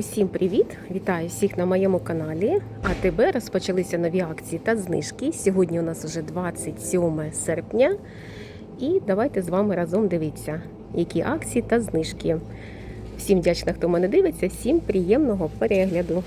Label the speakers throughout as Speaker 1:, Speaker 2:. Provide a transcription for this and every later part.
Speaker 1: Усім привіт! Вітаю всіх на моєму каналі. АТБ розпочалися нові акції та знижки. Сьогодні у нас вже 27 серпня. І давайте з вами разом дивитися, які акції та знижки. Всім вдячна, хто мене дивиться, всім приємного перегляду.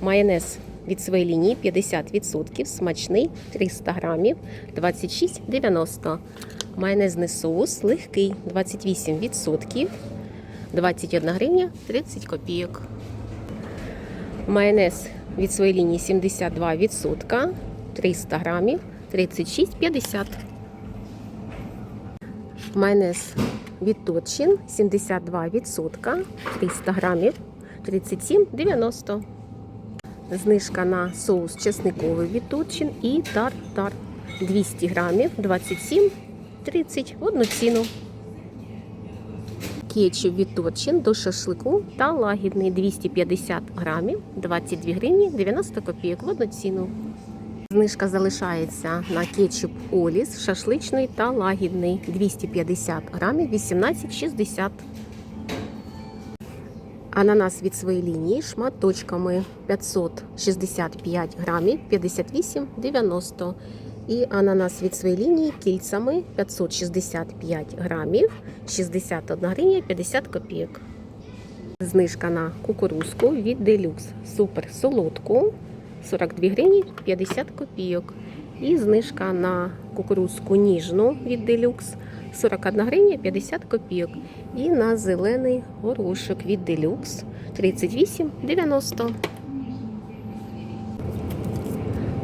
Speaker 1: Майонез від своєї лінії 50%, смачний 300 грамів, 26,90. Майонезний соус легкий 28%. 21 гривня 30 копійок. Майонез від своєї лінії 72%, 300 грамів, 36,50. Майонез від Точин 72%, 300 грамів, 37,90. Знижка на соус чесниковий від Точин і тар-тар 200 грамів, 27,30 в одну ціну. Кетчуп від Точин до шашлику та лагідний 250 грамів, 22 гривні 90 копійок в одну ціну. Знижка залишається на кетчуп Оліс шашличний та лагідний 250 грамів 18,60. Ананас від своєї лінії шматочками 565 грамів 58,90. І ананас від своєї лінії кільцями 565 грамів 61 гривня 50 копійок. Знижка на кукурузку від Deluxe Супер солодку 42 гривні 50 копійок. І знижка на кукурузку ніжну від Deluxe 41 гривня 50 копійок. І на зелений горошок від Deluxe 38,90.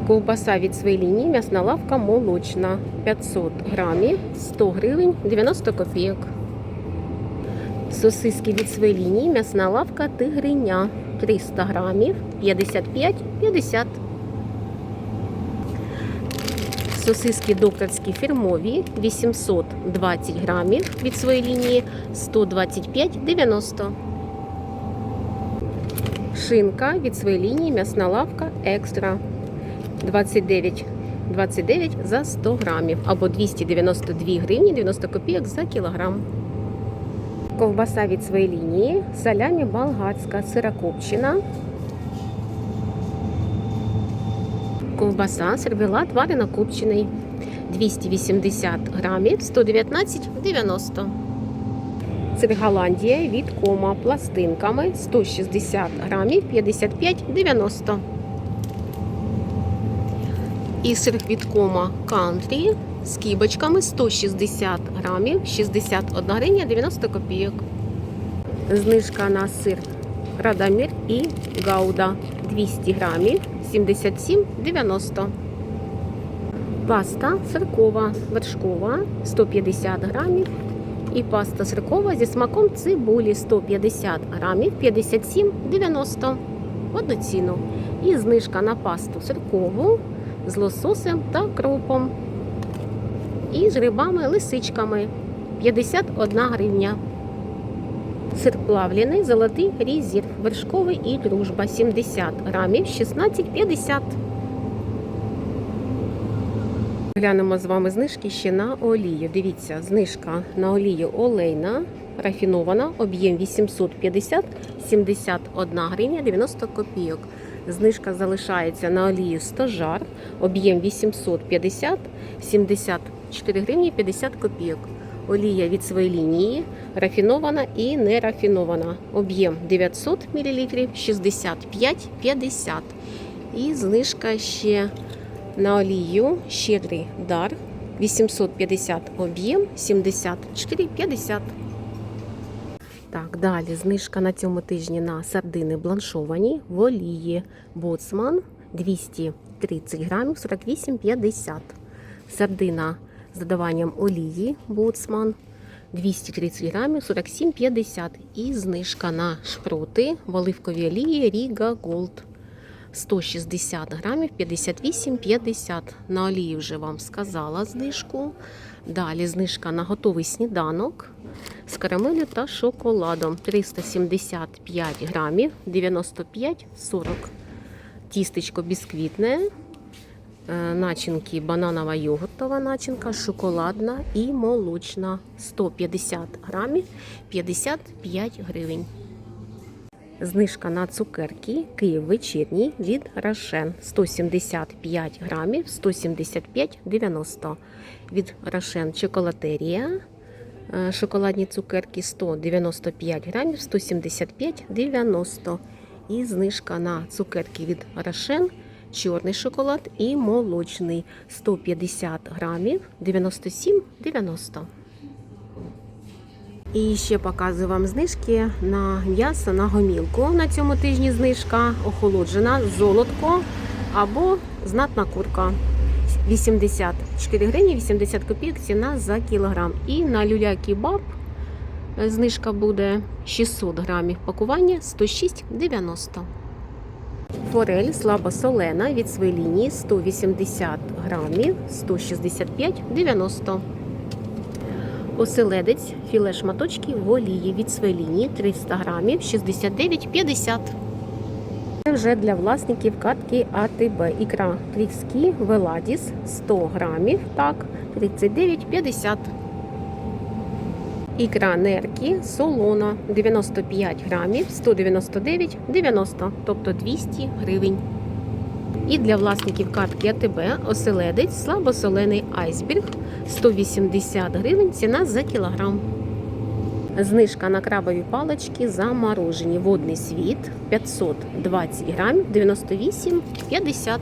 Speaker 1: Ковбаса від своєї лінії, м'ясна лавка молочна 500 грамів, 100 гривень 90 копійок. Сосиски від своєї лінії, м'ясна лавка тигриня 300 грамів 55,50. Сосиски докторські фірмові 820 грамів від своєї лінії 125,90. Шинка від своєї лінії, м'ясна лавка екстра 29 29 за 100 грамів або 292 гривні 90 копійок за кілограм. Ковбаса від своєї лінії, салямі болгарська, сирокопчина. Ковбаса, сервелат варено-копчений 280 грамів 119,90. Сир Голландія від кома пластинками 160 грамів 55,90. І від кома кантрі з кібочками 160 грамів, 61 гривня 90 копійок. Знижка на сир Радамір і Гауда 200 грамів, 77,90. Паста сиркова вершкова 150 грамів. І паста сиркова зі смаком цибулі 150 грамів, 57,90 в одну ціну. І знижка на пасту сиркову з лососем та кропом. І з рибами лисичками 51 гривня. Сир плавлений, золотий резерв, вершковий і дружба 70 грамів 16,50. Глянемо з вами знижки ще на олію. Дивіться, знижка на олію олейна, рафінована, об'єм 850, 71 гривня 90 копійок. Знижка залишається на олію стожар, об'єм 850, 74 гривні 50 копійок. Олія від своєї лінії, рафінована і не рафінована. Об'єм 900 мл, 65,50. І знижка ще на олію щедрий дар 850 об'єм 74,50. Так, далі знижка на цьому тижні на сардини бланшовані в олії боцман 230 грамів 48,50. Сардина з додаванням олії боцман 230 грамів 47,50. І знижка на шпроти в оливковій олії Ріга Голд 160 грамів 58,50. На олії вже вам сказала знижку. Далі знижка на готовий сніданок з карамелю та шоколадом 375 грамів 95,40. Тістечко бісквітне, е, начинки бананова йогуртова начинка, шоколадна і молочна 150 грамів 55 гривень. Знижка на цукерки Київ вечірній від Рошен 175 грамів 175,90. Від Рошен чоколатерія. Е, Шоколадні цукерки 195 грамів 175,90. І знижка на цукерки від Рошен чорний шоколад і молочний 150 грамів 97,90. І ще показую вам знижки на м'ясо на гомілку. На цьому тижні знижка охолоджена, золотко або знатна курка. 84 гривні 80 копійок ціна за кілограм. І на люля кебаб знижка буде 600 грамів пакування 106,90. Форель слабосолена від своєї лінії 180 грамів 165,90. Оселедець філе шматочки в олії від своєї лінії 300 грамів 69,50. Це вже для власників картки АТБ. Ікра Тріски Веладіс 100 грамів, так, 39,50. Ікра Неркі Солона 95 грамів 199,90, тобто 200 гривень. І для власників картки АТБ оселедець слабосолений айсберг 180 гривень ціна за кілограм. Знижка на крабові палички заморожені. Водний світ 520 грамів 98,50.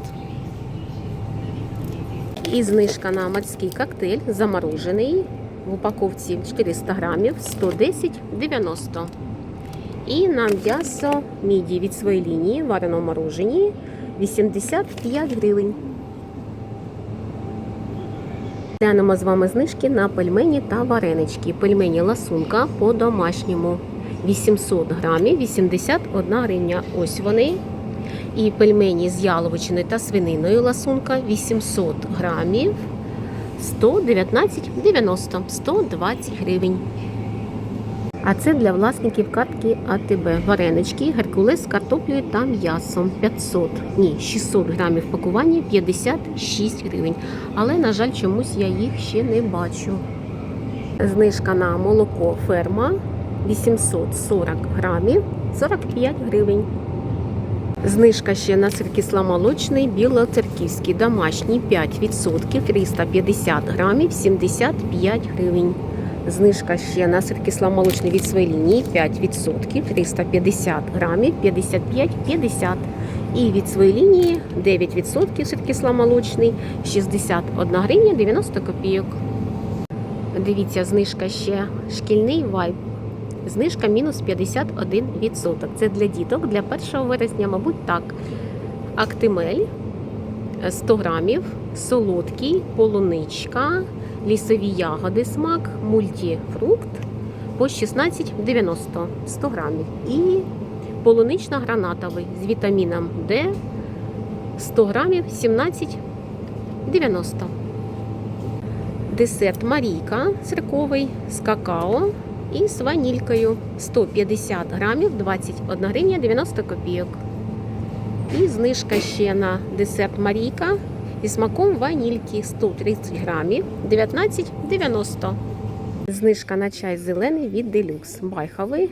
Speaker 1: І знижка на морський коктейль заморожений в упаковці 400 грамів 110,90. І на м'ясо міді від своєї лінії варено морожені 85 гривень. Глянемо з вами знижки на пельмені та варенички. Пельмені ласунка по-домашньому 800 грамів 81 гривня. Ось вони. І пельмені з яловичиною та свининою ласунка 800 грамів 119,90 120 гривень. А це для власників картки АТБ. Варенички, геркулес з картоплею та м'ясом 500, ні, 600 грамів пакування 56 гривень. Але, на жаль, чомусь я їх ще не бачу. Знижка на молоко ферма 840 грамів 45 гривень. Знижка ще на сир кисломолочний білоцерківський домашній 5% 350 грамів 75 гривень. Знижка ще на сир кисломолочний від своєї лінії 5% 350 грамів 55,50. І від своєї лінії 9% сир кисломолочний 61 гривня 90 копійок. Дивіться, знижка ще шкільний вайб. Знижка мінус 51%. Це для діток для 1 вересня, мабуть, так. Актимель 100 грамів, солодкий, полуничка, лісові ягоди смак, мультифрукт по 16,90 100 грамів. І полунично-гранатовий з вітаміном Д 100 грамів 17,90. Десерт Марійка цирковий з какао і з ванількою 150 грамів 21 гривня 90 копійок. І знижка ще на десерт Марійка зі смаком ванільки 130 грамів 19,90. Знижка на чай зелений від Делюкс. Байховий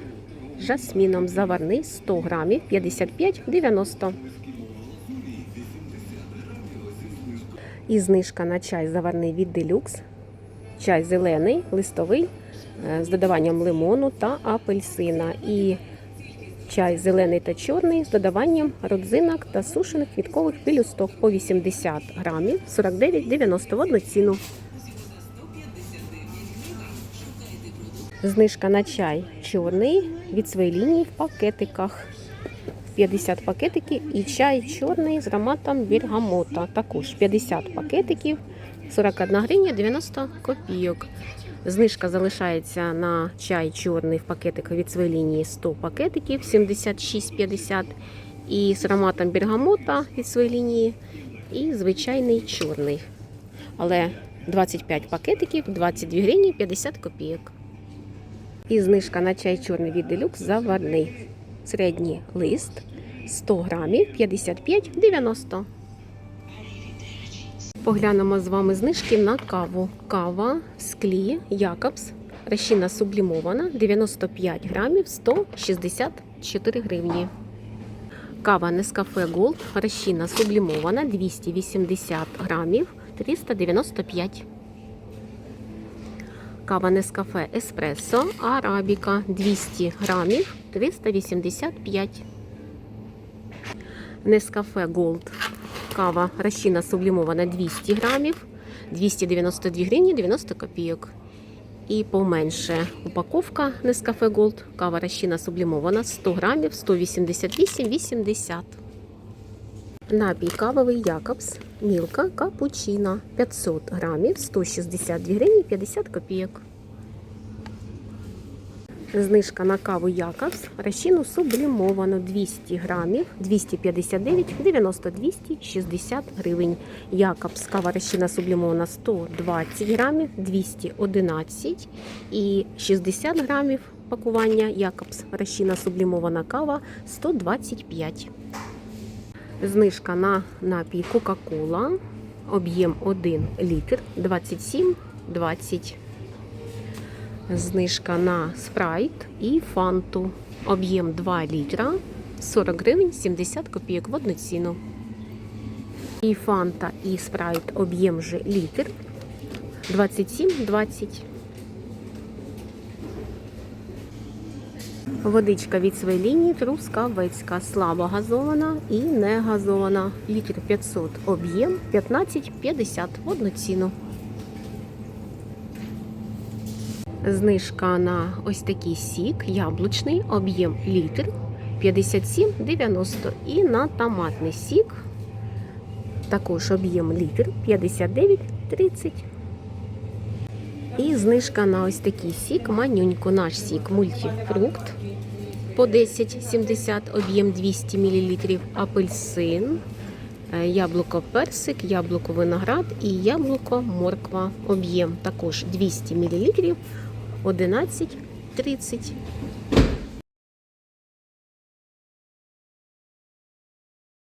Speaker 1: жасміном заварний 100 грамів 55,90. І знижка на чай заварний від Делюкс. Чай зелений, листовий е, з додаванням лимону та апельсина. І чай зелений та чорний з додаванням родзинок та сушених квіткових пелюсток по 80 грамів 49,90 в одну ціну. Знижка на чай чорний від своєї лінії в пакетиках. 50 пакетиків і чай чорний з ароматом бергамота. Також 50 пакетиків 41 гривня 90 копійок. Знижка залишається на чай чорний в пакетиках від своєї лінії 100 пакетиків 76,50 і з ароматом бергамота від своєї лінії, і звичайний чорний. Але 25 пакетиків 22 гривні 50 копійок. І знижка на чай чорний від делюкс заварний. Середній лист 100 грамів 55,90. Поглянемо з вами знижки на каву. Кава в склі Якобс. Розчина сублімована 95 грамів 164 гривні. Кава Nescafe Gold, розчинна сублімована 280 грамів 395. Кава Nescafe Espresso Арабіка 200 грамів 385. Nescafe Gold. Кава розчинна сублімована 200 грамів 292 гривні 90 копійок. І поменше упаковка Nescafe Gold. Кава розчинна сублімована 100 грамів 188,80. Напій кавовий Якобс. Мілка капучино 500 грамів 162 гривні 50 копійок. Знижка на каву Якобс. Розчину сублімовану 200 грамів 259 90 260 гривень. Якобс кава розчина сублімована 120 грамів 211 і 60 грамів пакування Якобс розчина сублімована кава 125. Знижка на напій Кока-Кола. Об'єм 1 літр 27,20. Знижка на спрайт і фанту. Об'єм 2 літра 40 гривень 70 копійок в одну ціну. І фанта, і спрайт об'єм же літр 27,20. Водичка від своєї лінії трускавецька, слабо газована і не газована. Літр 500 об'єм 15,50 в одну ціну. Знижка на ось такий сік яблучний, об'єм літр 57,90 і на томатний сік також об'єм літр 59,30. І знижка на ось такий сік, манюнько, наш сік мультифрукт по 10,70, об'єм 200 мл, апельсин, е, яблуко персик, яблуко виноград і яблуко морква. Об'єм також 200 мл, 11,30.